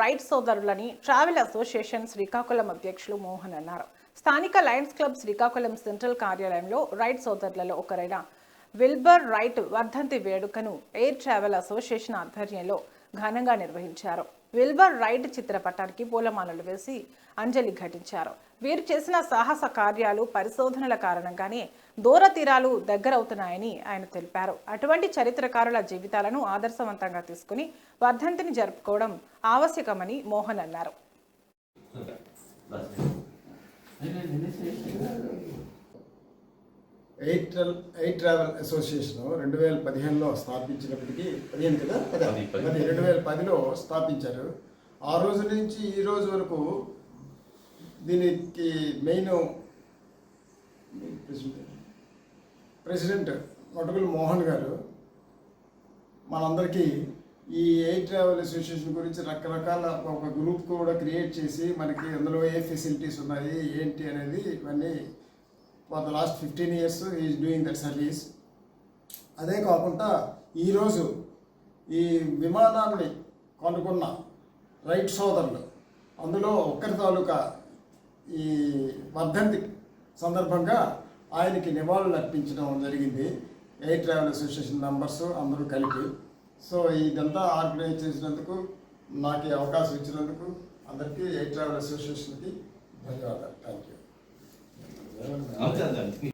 Right సోదరులని travel association Srikakulam అధ్యక్షులు మోహన్ అన్నారు. స్థానిక లయన్స్ క్లబ్ శ్రీకాకుళం సెంట్రల్ కార్యాలయంలో రైట్ సోదరులలో ఒకరైన విల్బర్ రైట్ వర్ధంతి వేడుకను ఎయిర్ ట్రావెల్ అసోసియేషన్ ఆధ్వర్యంలో ఘనంగా నిర్వహించారు. విల్బర్ రైట్ చిత్రపటానికి పూలమాలలు వేసి అంజలి ఘటించారు. వీరు చేసిన సాహస కార్యాలు పరిశోధనల కారణంగానే దూర తీరాలు దగ్గరవుతున్నాయని ఆయన తెలిపారు. అటువంటి చరిత్రకారుల జీవితాలను ఆదర్శవంతంగా తీసుకుని వర్ధంతిని జరుపుకోవడం ఆవశ్యకమని మోహన్ అన్నారు. ఎయిర్ ట్రల్ ఎయిర్ ట్రావెల్ అసోసియేషన్ రెండు వేల పదిహేనులో స్థాపించినప్పటికీ పదిహేను కదా. పది. రెండు వేల పదిలో స్థాపించారు. ఆ రోజు నుంచి ఈ రోజు వరకు దీనికి మెయిన్ ప్రెసిడెంట్ నొటగుల మోహన్ గారు మనందరికీ ఈ ఎయిర్ ట్రావెల్ అసోసియేషన్ గురించి రకరకాల ఒక గ్రూప్ కూడా క్రియేట్ చేసి మనకి అందులో ఏ ఫెసిలిటీస్ ఉన్నాయి ఏంటి అనేది ఇవన్నీ for the last fifteen years is doing that service అదే కాకుండా ఈరోజు ఈ విమానాన్ని కొనుక్కున్న రైట్ సోదరులు అందులో ఒక్కరి తాలూకా ఈ వర్ధంతి సందర్భంగా ఆయనకి నివాళులు అర్పించడం జరిగింది. ఎయిర్ ట్రావెల్ అసోసియేషన్ మెంబర్స్ అందరూ కలిపి. సో ఇదంతా ఆర్గనైజ్ చేసినందుకు నాకు అవకాశం ఇచ్చినందుకు అందరికీ ఎయిర్ ట్రావెల్ అసోసియేషన్కి ధన్యవాదాలు. Thank you 아무튼 안 돼.